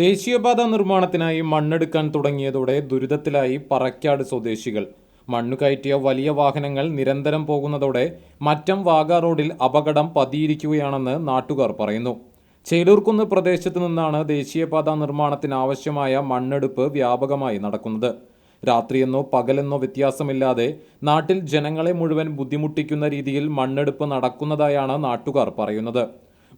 ദേശീയപാത നിർമ്മാണത്തിനായി മണ്ണെടുക്കാൻ തുടങ്ങിയതോടെ ദുരിതത്തിലായി പറക്കാട് സ്വദേശികൾ. മണ്ണു കയറ്റിയ വലിയ വാഹനങ്ങൾ നിരന്തരം പോകുന്നതോടെ മറ്റം വാഗ റോഡിൽ അപകടം പതിയിരിക്കുകയാണെന്ന് നാട്ടുകാർ പറയുന്നു. ചേലൂർക്കുന്ന് പ്രദേശത്തു നിന്നാണ് ദേശീയപാത നിർമ്മാണത്തിനാവശ്യമായ മണ്ണെടുപ്പ് വ്യാപകമായി നടക്കുന്നത്. രാത്രിയെന്നോ പകലെന്നോ വ്യത്യാസമില്ലാതെ നാട്ടിൽ ജനങ്ങളെ മുഴുവൻ ബുദ്ധിമുട്ടിക്കുന്ന രീതിയിൽ മണ്ണെടുപ്പ് നടക്കുന്നതായാണ് നാട്ടുകാർ പറയുന്നത്.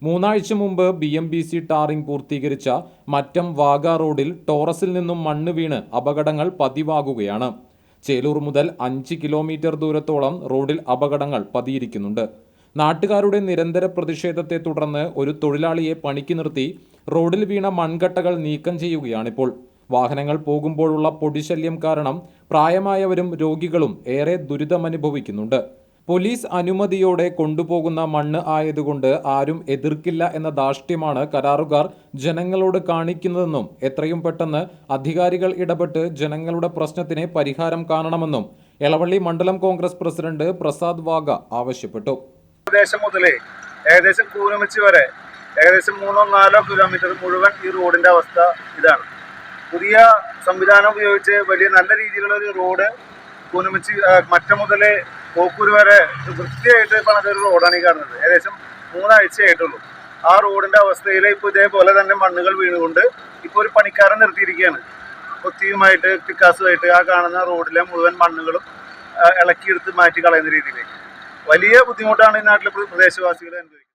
മൂന്നാഴ്ച മുമ്പ് B M B C tarring പൂർത്തീകരിച്ച മറ്റം വാഗ റോഡിൽ ടോറസിൽ നിന്നും മണ്ണ് വീണ് അപകടങ്ങൾ പതിവാകുകയാണ്. ചേലൂർ മുതൽ അഞ്ച് കിലോമീറ്റർ ദൂരത്തോളം റോഡിൽ അപകടങ്ങൾ പതിയിരിക്കുന്നുണ്ട്. നാട്ടുകാരുടെ നിരന്തര പ്രതിഷേധത്തെ തുടർന്ന് ഒരു തൊഴിലാളിയെ പണിക്ക് നിർത്തി റോഡിൽ വീണ മൺകട്ടകൾ നീക്കം ചെയ്യുകയാണിപ്പോൾ. വാഹനങ്ങൾ പോകുമ്പോഴുള്ള പൊടിശല്യം കാരണം പ്രായമായവരും രോഗികളും ഏറെ ദുരിതമനുഭവിക്കുന്നുണ്ട്. പോലീസ് അനുമതിയോടെ കൊണ്ടുപോകുന്ന മണ്ണ് ആയതുകൊണ്ട് ആരും എതിർക്കില്ല എന്ന ധാർഷ്ട്യമാണ് കരാറുകാർ ജനങ്ങളോട് കാണിക്കുന്നതെന്നും എത്രയും പെട്ടെന്ന് അധികാരികൾ ഇടപെട്ട് ജനങ്ങളുടെ പ്രശ്നത്തിന് പരിഹാരം കാണണമെന്നും എളവള്ളി മണ്ഡലം കോൺഗ്രസ് പ്രസിഡന്റ് പ്രസാദ് വാഗ ആവശ്യപ്പെട്ടു. പ്രദേശം മുതലേ ഏകദേശം കൂനമിച്ച് വരെ ഏകദേശം മൂന്നോ നാലോ കിലോമീറ്റർ മുഴുവൻ ഈ റോഡിന്റെ അവസ്ഥ ഇതാണ്. പുതിയ സംവിധാനം ഉപയോഗിച്ച് വലിയ നല്ല രീതിയിലുള്ള ഒരു റോഡ് കൂനമിച്ച് മറ്റ മുതലേ കോക്കൂർ വരെ വൃത്തിയായിട്ട് പണിത ഒരു റോഡാണ് ഈ കാണുന്നത്. ഏകദേശം മൂന്നാഴ്ചയായിട്ടുള്ളൂ. ആ റോഡിന്റെ അവസ്ഥയിൽ ഇപ്പോൾ ഇതേപോലെ തന്നെ മണ്ണുകൾ വീണുകൊണ്ട് ഇപ്പോൾ ഒരു പണിക്കാരൻ നിർത്തിയിരിക്കുകയാണ്. കൊത്തിയുമായിട്ട് പിക്കാസുമായിട്ട് ആ കാണുന്ന റോഡിലെ മുഴുവൻ മണ്ണുകളും ഇളക്കിയെടുത്ത് മാറ്റി കളയുന്ന രീതിയിലേക്ക്. വലിയ ബുദ്ധിമുട്ടാണ് ഈ നാട്ടിലെ പ്ര- പ്രദേശവാസികൾ അനുഭവിക്കുന്നത്.